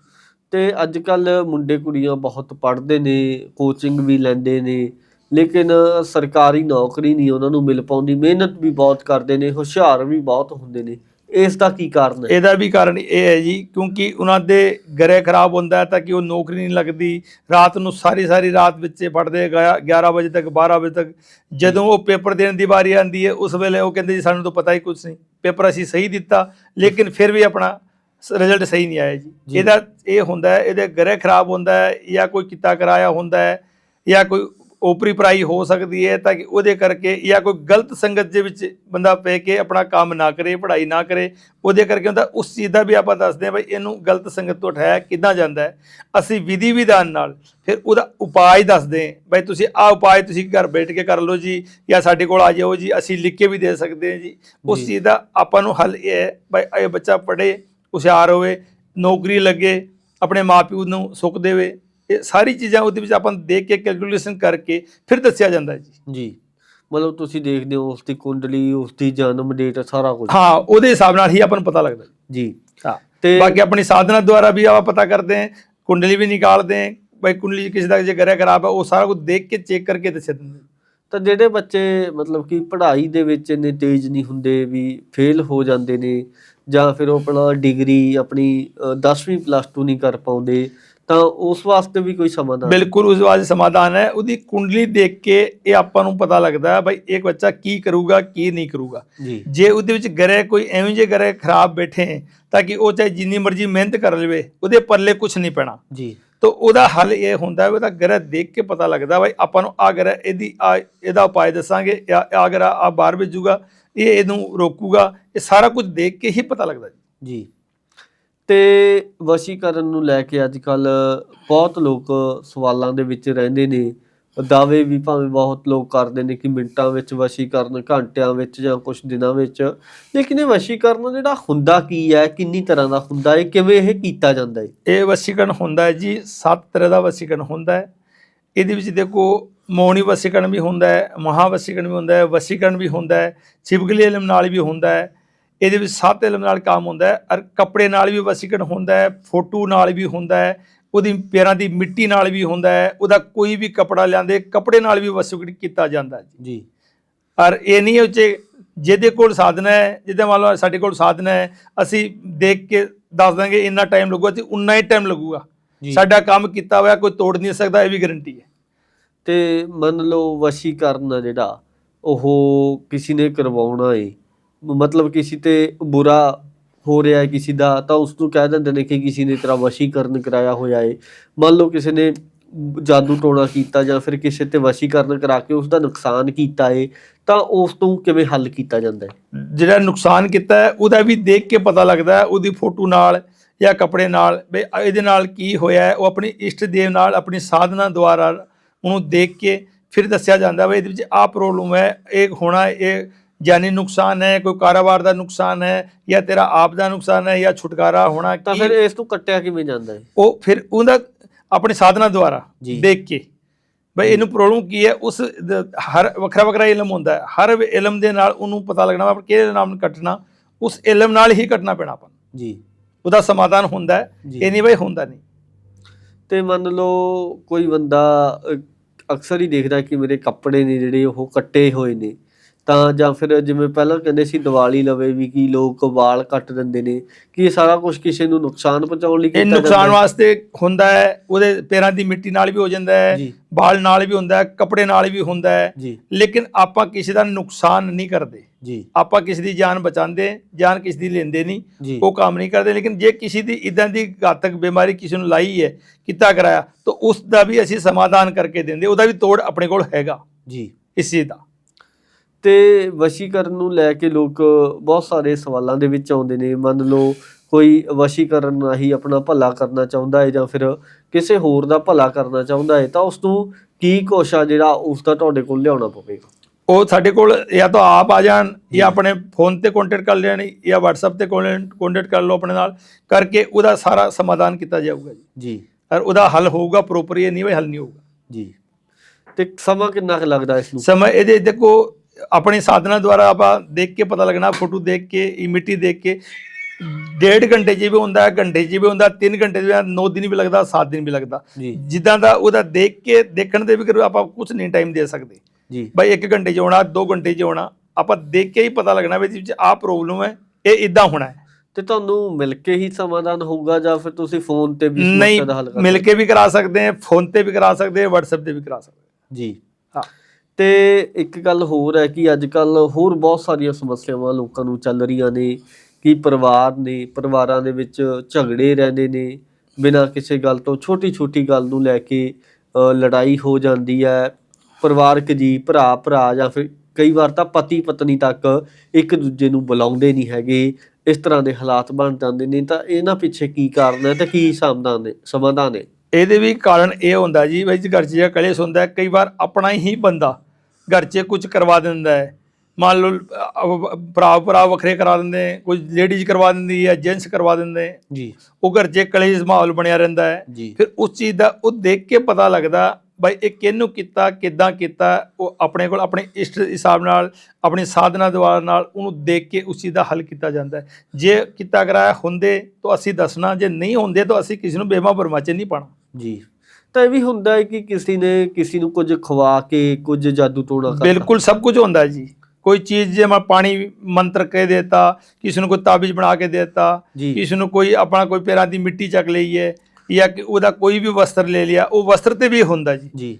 ਤੇ ਅੱਜ ਕੱਲ ਮੁੰਡੇ ਕੁੜੀਆਂ ਬਹੁਤ ਪੜ੍ਹਦੇ ਨੇ ਕੋਚਿੰਗ ਵੀ ਲੈਂਦੇ ਨੇ ਲੇਕਿਨ ਸਰਕਾਰੀ ਨੌਕਰੀ ਨਹੀਂ ਉਹਨਾਂ ਨੂੰ ਮਿਲ ਪਾਉਂਦੀ ਮਿਹਨਤ ਵੀ ਬਹੁਤ ਕਰਦੇ ਨੇ ਹੁਸ਼ਿਆਰ ਵੀ ਬਹੁਤ ਹੁੰਦੇ ਨੇ। ਇਸ ਦਾ ਕੀ ਕਾਰਨ ਹੈ? ਇਹਦਾ ਵੀ ਕਾਰਨ ਇਹ ਹੈ ਜੀ ਕਿਉਂਕਿ ਉਹਨਾਂ ਦੇ ਗਰੇ ਖਰਾਬ ਹੁੰਦਾ ਹੈ ਤਾਂ ਕਿ ਉਹ ਨੌਕਰੀ ਨਹੀਂ ਲੱਗਦੀ। ਰਾਤ ਨੂੰ ਸਾਰੀ ਸਾਰੀ ਰਾਤ ਬੱਚੇ ਪੜ੍ਹਦੇ ਗਿਆ- 11 ਵਜੇ ਤੱਕ 12 ਵਜੇ ਤੱਕ। ਜਦੋਂ ਉਹ ਪੇਪਰ ਦੇਣ ਦੀ ਵਾਰੀ ਆਉਂਦੀ ਹੈ ਉਸ ਵੇਲੇ ਉਹ ਕਹਿੰਦੇ ਜੀ ਸਾਨੂੰ ਤਾਂ ਪਤਾ ਹੀ ਕੁਝ ਨਹੀਂ। ਪੇਪਰ ਅਸੀਂ ਸਹੀ ਦਿੱਤਾ ਲੇਕਿਨ ਫਿਰ ਵੀ ਆਪਣਾ ਰਿਜ਼ਲਟ ਸਹੀ ਨਹੀਂ ਆਇਆ ਜੀ। ਜੀ। ਇਹਦਾ ਇਹ ਹੁੰਦਾ ਹੈ ਇਹਦੇ ਗਰੇ ਖਰਾਬ ਹੁੰਦਾ ਹੈ ਜਾਂ ਕੋਈ ਕੀਤਾ ਕਰਾਇਆ ਹੁੰਦਾ ਹੈ ਜਾਂ ਕੋਈ ਓਪਰੀ ਪਰਾਈ ਹੋ ਸਕਦੀ ਹੈ ਤਾਂ ਕਿ ਉਹਦੇ ਕਰਕੇ ਜਾਂ ਕੋਈ ਗਲਤ ਸੰਗਤ ਦੇ ਵਿੱਚ ਬੰਦਾ ਪੈ ਕੇ ਆਪਣਾ ਕੰਮ ਨਾ ਕਰੇ ਪੜ੍ਹਾਈ ਨਾ ਕਰੇ ਉਹਦੇ ਕਰਕੇ ਹੁੰਦਾ ਉਸ ਚੀਜ਼ ਦਾ ਵੀ ਆਪਾਂ ਦੱਸਦੇ ਹਾਂ ਬਈ ਇਹਨੂੰ ਗਲਤ ਸੰਗਤ ਤੋਂ ਉਠਾਇਆ ਕਿੱਦਾਂ ਜਾਂਦਾ ਹੈ। ਅਸੀਂ ਵਿਧੀ ਵਿਧਾਨ ਨਾਲ ਫਿਰ ਉਹਦਾ ਉਪਾਅ ਦੱਸਦੇ ਬਈ ਤੁਸੀਂ ਆਹ ਉਪਾਅ ਤੁਸੀਂ ਘਰ ਬੈਠ ਕੇ ਕਰ ਲਓ ਜੀ ਜਾਂ ਸਾਡੇ ਕੋਲ ਆ ਜਾਓ ਜੀ ਅਸੀਂ ਲਿਖ ਕੇ ਵੀ ਦੇ ਸਕਦੇ ਹਾਂ ਜੀ। ਉਸ। ਚੀਜ਼ ਦਾ ਆਪਾਂ ਨੂੰ ਹੱਲ ਇਹ ਹੈ ਬਈ ਇਹ ਬੱਚਾ ਪੜ੍ਹੇ ਹੁਸ਼ਿਆਰ ਹੋਵੇ ਨੌਕਰੀ ਲੱਗੇ ਆਪਣੇ ਮਾਪਿਓ ਨੂੰ ਸੁੱਖ ਦੇਵੇ ਇਹ ਸਾਰੀ ਚੀਜ਼ਾਂ ਉਹਦੇ ਵਿੱਚ ਆਪਾਂ ਦੇਖ ਕੇ ਕੈਲਕੂਲੇਸ਼ਨ ਕਰਕੇ ਫਿਰ ਦੱਸਿਆ ਜਾਂਦਾ ਜੀ। ਜੀ। ਮਤਲਬ ਤੁਸੀਂ ਦੇਖਦੇ ਹੋ ਉਸ ਦੀ ਕੁੰਡਲੀ ਉਸ ਦੀ ਜਨਮ ਡੇਟ ਸਾਰਾ ਕੁਝ ਹਾਂ ਉਹਦੇ ਹਿਸਾਬ ਨਾਲ ਹੀ ਆਪਾਂ ਨੂੰ ਪਤਾ ਲੱਗਦਾ। ਜੀ। ਹਾਂ। ਤੇ ਬਾਕੀ ਆਪਣੀ ਸਾਧਨਾ ਦੁਆਰਾ ਵੀ ਆਪਾਂ ਪਤਾ ਕਰਦੇ ਹਾਂ ਕੁੰਡਲੀ ਵੀ ਨਿਕਾਲਦੇ ਹਾਂ ਭਾਈ ਕੁੰਡਲੀ ਕਿਸੇ ਦਾ ਜੇ ਗ੍ਰਹਿ ਖਰਾਬ ਹੈ ਉਹ ਸਾਰਾ ਕੁਝ ਦੇਖ ਕੇ ਚੈੱਕ ਕਰਕੇ ਦੱਸਿਆ ਦਿੰਦੇ ਤਾਂ ਜਿਹੜੇ ਬੱਚੇ ਮਤਲਬ ਕਿ ਪੜ੍ਹਾਈ ਦੇ ਵਿੱਚ ਇੰਨੇ ਤੇਜ਼ ਨਹੀਂ ਹੁੰਦੇ ਵੀ ਫੇਲ ਹੋ ਜਾਂਦੇ ਨੇ ਜਾਂ ਫਿਰ ਉਹ ਆਪਣਾ ਡਿਗਰੀ ਆਪਣੀ 10ਵੀਂ ਪਲੱਸ 2 ਨਹੀਂ ਕਰ ਪਾਉਂਦੇ ਤਾਂ ਉਸ ਵਾਸਤੇ ਵੀ ਕੋਈ ਸਮਾਧਾਨ? ਬਿਲਕੁਲ ਉਸ ਵਾਸਤੇ ਸਮਾਧਾਨ ਹੈ। ਉਹਦੀ ਕੁੰਡਲੀ ਦੇਖ ਕੇ ਇਹ ਆਪਾਂ ਨੂੰ ਪਤਾ ਲੱਗਦਾ ਹੈ ਭਾਈ ਇੱਕ ਬੱਚਾ ਕੀ ਕਰੂਗਾ ਕੀ ਨਹੀਂ ਕਰੂਗਾ। ਜੀ। ਜੇ ਉਹਦੇ ਵਿੱਚ ਗ੍ਰਹਿ ਕੋਈ ਐਵੇਂ ਜਿਹੇ ਗ੍ਰਹਿ ਖਰਾਬ ਬੈਠੇ ਤਾਂ ਕਿ ਉਹ ਚਾਹੇ ਜਿੰਨੀ ਮਰਜ਼ੀ ਮਿਹਨਤ ਕਰ ਲਵੇ ਉਹਦੇ ਪੱਲੇ ਕੁਝ ਨਹੀਂ ਪੈਣਾ। ਜੀ। ਤਾਂ ਉਹਦਾ ਹੱਲ ਇਹ ਹੁੰਦਾ ਹੈ ਉਹਦਾ ਗ੍ਰਹਿ ਦੇਖ ਕੇ ਪਤਾ ਲੱਗਦਾ ਭਾਈ ਆਪਾਂ ਨੂੰ ਆ ਗ੍ਰਹਿ ਇਹਦੀ ਆ ਇਹਦਾ ਉਪਾਅ ਦੱਸਾਂਗੇ ਆ ਆ ਗ੍ਰਹਿ ਆ ਬਾਹਰ ਭੇਜੂਗਾ ਇਹ ਇਹਨੂੰ ਰੋਕੂਗਾ ਇਹ ਸਾਰਾ ਕੁਝ ਦੇਖ ਕੇ ਹੀ ਪਤਾ ਲੱਗਦਾ ਜੀ। ਜੀ। ਤੇ ਵਸ਼ੀਕਰਨ ਨੂੰ ਲੈ ਕੇ ਅੱਜ ਕੱਲ ਬਹੁਤ ਲੋਕ ਸਵਾਲਾਂ ਦੇ ਵਿੱਚ ਰਹਿੰਦੇ ਨੇ। ਦਾਅਵੇ ਵੀ ਭਾਵੇਂ ਬਹੁਤ ਲੋਕ ਕਰਦੇ ਨੇ ਕਿ ਮਿੰਟਾਂ ਵਿੱਚ ਵਸ਼ੀਕਰਨ, ਘੰਟਿਆਂ ਵਿੱਚ ਜਾਂ ਕੁਝ ਦਿਨਾਂ ਵਿੱਚ। ਲੇਕਿਨ ਇਹ ਵਸ਼ੀਕਰਨ ਜਿਹੜਾ ਹੁੰਦਾ ਕੀ ਹੈ, ਕਿੰਨੀ ਤਰ੍ਹਾਂ ਦਾ ਹੁੰਦਾ ਹੈ ਕਿਵੇਂ ਇਹ ਕੀਤਾ ਜਾਂਦਾ ਹੈ? ਇਹ ਵਸੀਕਰਨ ਹੁੰਦਾ ਹੈ ਜੀ, ਸੱਤ ਤਰ੍ਹਾਂ ਦਾ ਵਸੀਕਰਨ ਹੁੰਦਾ ਹੈ। ਇਹਦੇ ਵਿੱਚ ਦੇਖੋ, ਮੋਹਣੀ ਵਸੀਕਰਨ ਵੀ ਹੁੰਦਾ ਹੈ ਮਹਾ ਵਸੀਕਰਨ ਵੀ ਹੁੰਦਾ ਹੈ, ਵਸੀਕਰਨ ਵੀ ਹੁੰਦਾ ਹੈ ਛਿਪਕਲੀ ਇਲਮ ਨਾਲ ਵੀ ਹੁੰਦਾ ਹੈ। ਇਹਦੇ ਵਿੱਚ ਸੱਤ ਇਲਮ ਨਾਲ ਕੰਮ ਹੁੰਦਾ ਹੈ। ਔਰ ਕੱਪੜੇ ਨਾਲ ਵੀ ਵਸੀਕਰਨ ਹੁੰਦਾ ਹੈ ਫੋਟੋ ਨਾਲ ਵੀ ਹੁੰਦਾ ਹੈ ਉਹਦੀ ਪੈਰਾਂ ਦੀ ਮਿੱਟੀ ਨਾਲ ਵੀ ਹੁੰਦਾ ਹੈ ਉਹਦਾ ਕੋਈ ਵੀ ਕਪੜਾ ਲਿਆਂਦੇ ਕੱਪੜੇ ਨਾਲ ਵੀ ਵਸੀਕਰਨ ਕੀਤਾ ਜਾਂਦਾ ਜੀ। ਜੀ। ਔਰ ਇਹ ਨਹੀਂ ਉੱਚੇ ਜਿਹਦੇ ਕੋਲ ਸਾਧਨ ਹੈ ਜਿਹਦੇ ਮੰਨ ਲਓ ਸਾਡੇ ਕੋਲ ਸਾਧਨ ਹੈ ਅਸੀਂ ਦੇਖ ਕੇ ਦੱਸ ਦਾਂਗੇ ਇੰਨਾ ਟਾਈਮ ਲੱਗੂਗਾ ਤੇ ਉਨਾ ਹੀ ਟਾਈਮ ਲੱਗੂਗਾ। ਸਾਡਾ ਕੰਮ ਕੀਤਾ ਹੋਇਆ ਕੋਈ ਤੋੜ ਨਹੀਂ ਸਕਦਾ ਇਹ ਵੀ ਗਾਰੰਟੀ ਹੈ। ਤੇ ਮੰਨ ਲਓ ਵਸ਼ੀਕਰਨ ਜਿਹੜਾ ਉਹ ਕਿਸੇ ਨੇ ਕਰਵਾਉਣਾ ਏ ਮਤਲਬ ਕਿਸੇ ਤੇ ਬੁਰਾ ਹੋ ਰਿਹਾ ਹੈ ਕਿਸੇ ਦਾ, ਤਾਂ ਉਸ ਨੂੰ ਕਹਿ ਦਿੰਦੇ ਨੇ ਕਿ ਕਿਸੇ ਨੇ ਤੇਰਾ ਵਸ਼ੀਕਰਨ ਕਰਾਇਆ ਹੋਇਆ ਹੈ ਮੰਨ ਲਓ ਕਿਸੇ ਨੇ ਜਾਦੂ ਟੋਣਾ ਕੀਤਾ ਜਾਂ ਫਿਰ ਕਿਸੇ ਤੇ ਵਸ਼ੀਕਰਨ ਕਰਾ ਕੇ ਉਸ ਦਾ ਨੁਕਸਾਨ ਕੀਤਾ ਹੈ ਤਾਂ ਉਸ ਤੋਂ ਕਿਵੇਂ ਹੱਲ ਕੀਤਾ ਜਾਂਦਾ ਹੈ ਜਿਹੜਾ ਨੁਕਸਾਨ ਕੀਤਾ ਹੈ, ਉਹਦਾ ਵੀ ਦੇਖ ਕੇ ਪਤਾ ਲੱਗਦਾ ਹੈ, ਉਹਦੀ ਫੋਟੋ ਨਾਲ ਜਾਂ ਕੱਪੜੇ ਨਾਲ, ਵੀ ਇਹਦੇ ਨਾਲ ਕੀ ਹੋਇਆ ਉਹ ਆਪਣੀ ਇਸ਼ਟ ਦੇਵ ਨਾਲ, ਆਪਣੀ ਸਾਧਨਾ ਦੁਆਰਾ ਉਹਨੂੰ ਦੇਖ ਕੇ ਫਿਰ ਦੱਸਿਆ ਜਾਂਦਾ ਵੀ, ਇਹਦੇ ਵਿੱਚ ਆਹ ਪ੍ਰੋਬਲਮ ਹੈ, ਇਹ ਹੋਣਾ ਇਹ ਜਾਨੀ ਨੁਕਸਾਨ ਹੈ ਕੋਈ ਕਾਰੋਬਾਰ ਦਾ ਨੁਕਸਾਨ ਹੈ ਜਾਂ ਤੇਰਾ ਆਪ ਦਾ ਨੁਕਸਾਨ ਹੈ ਜਾਂ ਛੁਟਕਾਰਾ ਹੋਣਾ ਤਾਂ ਫਿਰ ਇਸ ਤੋਂ ਕੱਟਿਆ ਕਿਵੇਂ ਜਾਂਦਾ ਹੈ? ਉਹ ਫਿਰ ਉਹਦਾ ਆਪਣੀ ਸਾਧਨਾ ਦੁਆਰਾ। ਦੇਖ ਕੇ। ਬਈ ਇਹਨੂੰ ਪ੍ਰੋਬਲਮ ਕੀ ਹੈ? ਉਸ ਹਰ ਵੱਖਰਾ ਵੱਖਰਾ ਇਲਮ ਹੁੰਦਾ ਹੈ। ਹਰ ਇਲਮ ਦੇ ਨਾਲ ਉਹਨੂੰ ਪਤਾ ਲੱਗਣਾ ਵਾ ਕਿਹਦੇ ਨਾਮ ਨੂੰ ਕੱਟਣਾ ਉਸ ਇਲਮ ਨਾਲ ਹੀ ਕੱਟਣਾ ਪੈਣਾ ਆਪਾਂ ਨੂੰ। ਜੀ। ਉਹਦਾ ਸਮਾਧਾਨ ਹੁੰਦਾ ਹੈ। ਇਹ ਨਹੀਂ ਬਈ ਹੁੰਦਾ ਨਹੀਂ। ਤੇ ਮੰਨ ਲਓ ਕੋਈ ਬੰਦਾ ਅਕਸਰ ਹੀ ਦੇਖਦਾ ਕਿ ਮੇਰੇ ਕੱਪੜੇ ਨੇ ਜਿਹੜੇ ਉਹ ਕੱਟੇ ਹੋਏ ਨੇ। ਤਾਂ ਜਾਂ ਫਿਰ ਜਿਵੇਂ ਪਹਿਲਾਂ ਕਹਿੰਦੇ ਸੀ ਦੀਵਾਲੀ ਲਵੇ ਵੀ ਕੀ ਲੋਕ ਵਾਲ ਕੱਟ ਦਿੰਦੇ ਨੇ ਕਿ ਇਹ ਸਾਰਾ ਕੁਝ ਕਿਸੇ ਨੂੰ ਨੁਕਸਾਨ ਪਹੁੰਚਾਉਣ ਲਈ ਇਹ ਕੀਤਾ ਨੁਕਸਾਨ ਜਾਂਦਾ ਹੈ? ਵਾਸਤੇ ਹੁੰਦਾ ਹੈ ਉਹਦੇ ਪੈਰਾਂ ਦੀ ਮਿੱਟੀ ਨਾਲ ਵੀ ਹੋ ਜਾਂਦਾ ਹੈ ਬਾਲ ਨਾਲ ਵੀ ਹੁੰਦਾ ਹੈ ਕੱਪੜੇ ਨਾਲ ਵੀ ਹੁੰਦਾ ਹੈ ਲੇਕਿਨ ਆਪਾਂ ਕਿਸੇ ਦਾ ਨੁਕਸਾਨ ਨਹੀਂ ਕਰਦੇ। ਜੀ। ਆਪਾਂ ਕਿਸੇ ਦੀ ਜਾਨ ਬਚਾਉਂਦੇ ਜਾਨ ਕਿਸੇ ਦੀ ਲੈਂਦੇ ਨਹੀਂ ਉਹ ਕੰਮ ਨਹੀਂ ਕਰਦੇ ਲੇਕਿਨ ਜੇ ਕਿਸੇ ਦੀ ਇਦਾਂ ਦੀ ਘਾਤਕ ਬਿਮਾਰੀ ਕਿਸੇ ਨੂੰ ਲਾਈ ਹੈ ਕੀਤਾ ਕਰਾਇਆ ਤਾਂ ਉਸ ਦਾ ਵੀ ਅਸੀਂ ਸਮਾਧਾਨ ਕਰਕੇ ਦਿੰਦੇ ਉਹਦਾ ਵੀ ਤੋੜ ਆਪਣੇ ਕੋਲ ਹੈਗਾ। ਜੀ। ਇਸ ਚੀਜ਼ ਦਾ। ਤੇ ਵਸ਼ੀਕਰਨ ਨੂੰ ਲੈ ਕੇ ਲੋਕ ਬਹੁਤ ਸਾਰੇ ਸਵਾਲਾਂ ਦੇ ਵਿੱਚ ਆਉਂਦੇ ਨੇ। ਮੰਨ ਲਓ ਕੋਈ ਵਸ਼ੀਕਰਨ ਰਾਹੀਂ ਆਪਣਾ ਭਲਾ ਕਰਨਾ ਚਾਹੁੰਦਾ ਹੈ ਜਾਂ ਫਿਰ ਕਿਸੇ ਹੋਰ ਦਾ ਭਲਾ ਕਰਨਾ ਚਾਹੁੰਦਾ ਹੈ ਤਾਂ ਉਸ ਨੂੰ ਕੀ ਕੋਸ਼ਾ ਜਿਹੜਾ ਉਸ ਦਾ ਤੁਹਾਡੇ ਕੋਲ ਲਿਆਉਣਾ ਪਵੇਗਾ? ਉਹ ਸਾਡੇ ਕੋਲ ਜਾਂ ਤਾਂ ਆਪ ਆ ਜਾਣ ਜਾਂ ਆਪਣੇ ਫੋਨ ਤੇ ਕੰਟੈਕਟ ਕਰ ਲੈਣ ਜਾਂ WhatsApp ਤੇ ਕੰਟੈਕਟ ਕਰ ਲਓ ਆਪਣੇ ਨਾਲ ਕਰਕੇ ਉਹਦਾ ਸਾਰਾ ਸਮਾਧਾਨ ਕੀਤਾ ਜਾਊਗਾ ਜੀ। ਜੀ। ਔਰ ਉਹਦਾ ਹੱਲ ਹੋਊਗਾ ਪ੍ਰੋਪਰ ਇਹ ਨਹੀਂ ਵੀ ਹੱਲ ਨਹੀਂ ਹੋਊਗਾ। ਜੀ। ਤੇ ਸਮਾਂ ਕਿੰਨਾ ਕੁ ਲੱਗਦਾ ਇਸ ਨੂੰ? ਸਮਾਂ ਇਹਦੇ ਦੇਖੋ ਆਪਣੀ ਸਾਧਨਾ ਦੁਆਰਾ ਆਪਾਂ ਦੇਖ ਕੇ ਪਤਾ ਲੱਗਣਾ ਫੋਟੋ ਦੇਖ ਕੇ ਇਹ ਮਿੱਟੀ ਦੇਖ ਕੇ। ਡੇਢ ਘੰਟੇ 'ਚ ਵੀ ਹੁੰਦਾ ਹੈ ਘੰਟੇ 'ਚ ਵੀ ਹੁੰਦਾ 3 ਘੰਟੇ ਵੀ 9 ਦਿਨ ਵੀ ਲੱਗਦਾ 7 ਦਿਨ ਵੀ ਲੱਗਦਾ। ਜੀ। ਜਿੱਦਾਂ ਦਾ ਉਹਦਾ ਦੇਖ ਕੇ ਦੇਖਣ ਦੇ ਵੀ ਆਪਾਂ ਕੁਝ ਨਹੀਂ ਟਾਈਮ ਦੇ ਸਕਦੇ। ਜੀ। ਭਾਈ 1 ਘੰਟੇ 'ਚ 2 ਘੰਟੇ 'ਚ ਆਪਾਂ ਦੇਖ ਕੇ ਹੀ ਪਤਾ ਲੱਗਣਾ ਵੀ ਵਿੱਚ ਆਹ ਪ੍ਰੋਬਲਮ ਹੈ ਇਹ ਇਦਾਂ ਹੋਣਾ ਹੈ। ਤੇ ਤੁਹਾਨੂੰ ਮਿਲ ਕੇ ਹੀ ਸਮਾਧਾਨ ਹੋਊਗਾ ਜਾਂ ਫਿਰ ਤੁਸੀਂ ਫੋਨ ਤੇ ਵੀ ਨਹੀਂ ਸਮੱਸਿਆ ਦਾ ਹੱਲ ਕਰ ਮਿਲ ਕੇ ਵੀ ਕਰਾ ਸਕਦੇ ਹਾਂ ਫੋਨ ਤੇ ਵੀ ਕਰਾ ਸਕਦੇ ਹਾਂ WhatsApp ਤੇ ਵੀ ਕਰਾ ਸਕਦੇ ਜੀ। ਹਾਂ। ਤੇ ਇੱਕ ਗੱਲ ਹੋਰ ਹੈ ਕਿ ਅੱਜ ਕੱਲ ਹੋਰ ਬਹੁਤ ਸਾਰੀਆਂ ਸਮੱਸਿਆਵਾਂ ਲੋਕਾਂ ਨੂੰ ਚੱਲ ਰਹੀਆਂ ਨੇ ਕਿ ਪਰਿਵਾਰ ਨੇ, ਪਰਿਵਾਰਾਂ ਦੇ ਵਿੱਚ ਝਗੜੇ ਰਹਿੰਦੇ ਨੇ, ਬਿਨਾਂ ਕਿਸੇ ਗੱਲ ਤੋਂ ਛੋਟੀ ਛੋਟੀ ਗੱਲ ਨੂੰ ਲੈ ਕੇ ਲੜਾਈ ਹੋ ਜਾਂਦੀ ਹੈ। ਪਰਿਵਾਰਕ ਜੀ, ਭਰਾ ਭਰਾ ਜਾਂ ਫਿਰ ਕਈ ਵਾਰ ਤਾਂ ਪਤੀ ਪਤਨੀ ਤੱਕ ਇੱਕ ਦੂਜੇ ਨੂੰ ਬੁਲਾਉਂਦੇ ਨਹੀਂ ਹੈਗੇ, ਇਸ ਤਰ੍ਹਾਂ ਦੇ ਹਾਲਾਤ ਬਣ ਜਾਂਦੇ ਨੇ। ਤਾਂ ਇਹਨਾਂ ਪਿੱਛੇ ਕੀ ਕਾਰਨ ਹੈ ਤੇ ਕੀ ਸਮਾਧਾਨ ਨੇ, ਸਮਾਧਾਨ ਹੈ ਇਹਦੇ ਵੀ ਕਾਰਨ ਇਹ ਹੁੰਦਾ ਜੀ ਵੀ ਘਰ 'ਚ ਜਿਹੜਾ ਕਲੇਸ਼ ਹੁੰਦਾ, ਕਈ ਵਾਰ ਆਪਣਾ ਹੀ ਬੰਦਾ ਘਰ 'ਚ ਕੁਝ ਕਰਵਾ ਦਿੰਦਾ ਹੈ। ਮੰਨ ਲਓ ਭਰਾ ਭਰਾ ਵੱਖਰੇ ਕਰਾ ਦਿੰਦੇ ਕੋਈ ਲੇਡੀਜ਼ ਕਰਵਾ ਦਿੰਦੀ ਹੈ ਜੈਂਟਸ ਕਰਵਾ ਦਿੰਦੇ। ਜੀ। ਉਹ ਘਰ 'ਚ ਕਲੇਸ਼ ਮਾਹੌਲ ਬਣਿਆ ਰਹਿੰਦਾ ਹੈ। ਫਿਰ ਉਸ ਚੀਜ਼ ਦਾ ਉਹ ਦੇਖ ਕੇ ਪਤਾ ਲੱਗਦਾ ਬਈ ਇਹ ਕਿਹਨੂੰ ਕੀਤਾ ਕਿੱਦਾਂ ਕੀਤਾ ਉਹ ਆਪਣੇ ਕੋਲ ਆਪਣੇ ਇਸ਼ਟ ਹਿਸਾਬ ਨਾਲ ਆਪਣੀ ਸਾਧਨਾ ਦੁਆਰਾ ਨਾਲ ਉਹਨੂੰ ਦੇਖ ਕੇ ਉਸ ਚੀਜ਼ ਦਾ ਹੱਲ ਕੀਤਾ ਜਾਂਦਾ ਹੈ। ਜੇ ਕੀਤਾ ਕਰਾਇਆ ਹੁੰਦੇ ਤਾਂ ਅਸੀਂ ਦੱਸਣਾ ਜੇ ਨਹੀਂ ਹੁੰਦੇ ਤਾਂ ਅਸੀਂ ਕਿਸੇ ਨੂੰ ਬੇਮਾ ਬਰਮਾਚੇ ਨਹੀਂ ਪਾਣਾ ਜੀ। ਤਾਂ ਇਹ ਵੀ ਹੁੰਦਾ ਹੈ ਕਿ ਕਿਸੇ ਨੇ ਕਿਸੇ ਨੂੰ ਕੁਝ ਖਵਾ ਕੇ ਕੁਝ ਜਾਦੂ ਟੋਣਾ ਕਰਤਾ। ਬਿਲਕੁਲ ਸਭ ਕੁਝ ਹੁੰਦਾ ਹੈ ਜੀ। ਕੋਈ ਚੀਜ਼ ਜੇ ਮੈਂ ਪਾਣੀ ਮੰਤਰ ਕਹਿ ਦੇਤਾ ਕਿਸੇ ਨੂੰ ਕੋਈ ਤਾਬੀਜ਼ ਬਣਾ ਕੇ ਦੇਤਾ ਕਿਸੇ ਨੂੰ ਕੋਈ ਆਪਣਾ ਕੋਈ ਪੈਰਾਂ ਦੀ ਮਿੱਟੀ ਚੱਕ ਲਈ ਹੈ ਜਾਂ ਕਿ ਉਹਦਾ ਕੋਈ ਵੀ ਵਸਤਰ ਲੈ ਲਿਆ ਉਹ ਵਸਤਰ ਤੇ ਵੀ ਹੁੰਦਾ ਜੀ। ਜੀ।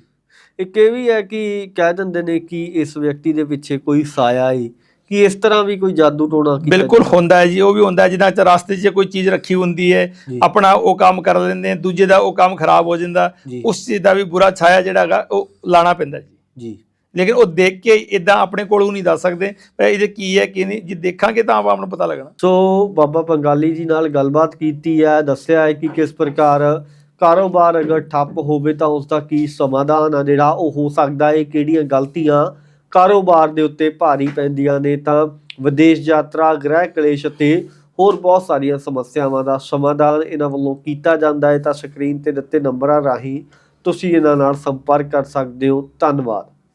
ਇੱਕ ਇਹ ਵੀ ਹੈ ਕਿ ਕਹਿ ਦਿੰਦੇ ਨੇ ਕਿ ਇਸ ਵਿਅਕਤੀ ਦੇ ਪਿੱਛੇ ਕੋਈ ਸਾਇਆ ਹੈ ਕਿ ਇਸ ਤਰ੍ਹਾਂ ਵੀ ਕੋਈ ਜਾਦੂ ਟੋਣਾ ਕੀਤਾ ਬਿਲਕੁਲ ਹੁੰਦਾ ਹੈ ਜੀ ਉਹ ਵੀ ਹੁੰਦਾ ਹੈ ਜਿੱਦਾਂ ਚ ਰਸਤੇ 'ਚ ਕੋਈ ਚੀਜ਼ ਰੱਖੀ ਹੁੰਦੀ ਹੈ। ਆਪਣਾ ਉਹ ਕੰਮ ਕਰ ਲੈਂਦੇ ਨੇ ਦੂਜੇ ਦਾ ਉਹ ਕੰਮ ਖਰਾਬ ਹੋ ਜਾਂਦਾ। ਉਸ ਚੀਜ਼ ਦਾ ਵੀ ਬੁਰਾ ਛਾਇਆ ਜਿਹੜਾ ਹੈਗਾ ਉਹ ਲਾਣਾ ਪੈਂਦਾ ਜੀ ਜੀ ਲੇਕਿਨ ਉਹ ਦੇਖ ਕੇ ਇਦਾਂ ਆਪਣੇ ਕੋਲੋਂ ਨਹੀਂ ਦੱਸ ਸਕਦੇ ਪਰ ਇਹਦੇ ਕੀ ਹੈ ਕੀ ਨਹੀਂ ਜੇ ਦੇਖਾਂਗੇ ਤਾਂ ਆਪਾਂ ਨੂੰ ਪਤਾ ਲੱਗਣਾ ਸੋ ਬਾਬਾ ਬੰਗਾਲੀ ਜੀ ਨਾਲ ਗੱਲਬਾਤ ਕੀਤੀ ਹੈ ਦੱਸਿਆ ਹੈ ਕਿ ਕਿਸ ਪ੍ਰਕਾਰ ਕਾਰੋਬਾਰ ਅਗਰ ਠੱਪ ਹੋਵੇ ਤਾਂ ਉਸ ਦਾ ਕੀ ਸਮਾਧਾਨ ਆ ਜਿਹੜਾ ਉਹ ਹੋ ਸਕਦਾ ਹੈ ਕਿਹੜੀਆਂ ਗਲਤੀਆਂ ਕਾਰੋਬਾਰ ਦੇ ਉੱਤੇ ਭਾਰੀ ਪੈਂਦੀਆਂ ਨੇ, ਤਾਂ ਵਿਦੇਸ਼ ਯਾਤਰਾ, ਗ੍ਰਹਿ ਕਲੇਸ਼ ਅਤੇ ਹੋਰ ਬਹੁਤ ਸਾਰੀਆਂ ਸਮੱਸਿਆਵਾਂ ਦਾ ਸਮਾਧਾਨ ਇਹਨਾਂ ਵੱਲੋਂ ਕੀਤਾ ਜਾਂਦਾ ਹੈ। ਤਾਂ ਸਕਰੀਨ ਤੇ ਦਿੱਤੇ ਨੰਬਰਾਂ ਰਾਹੀਂ ਤੁਸੀਂ ਇਹਨਾਂ ਨਾਲ ਸੰਪਰਕ ਕਰ ਸਕਦੇ ਹੋ। ਧੰਨਵਾਦ।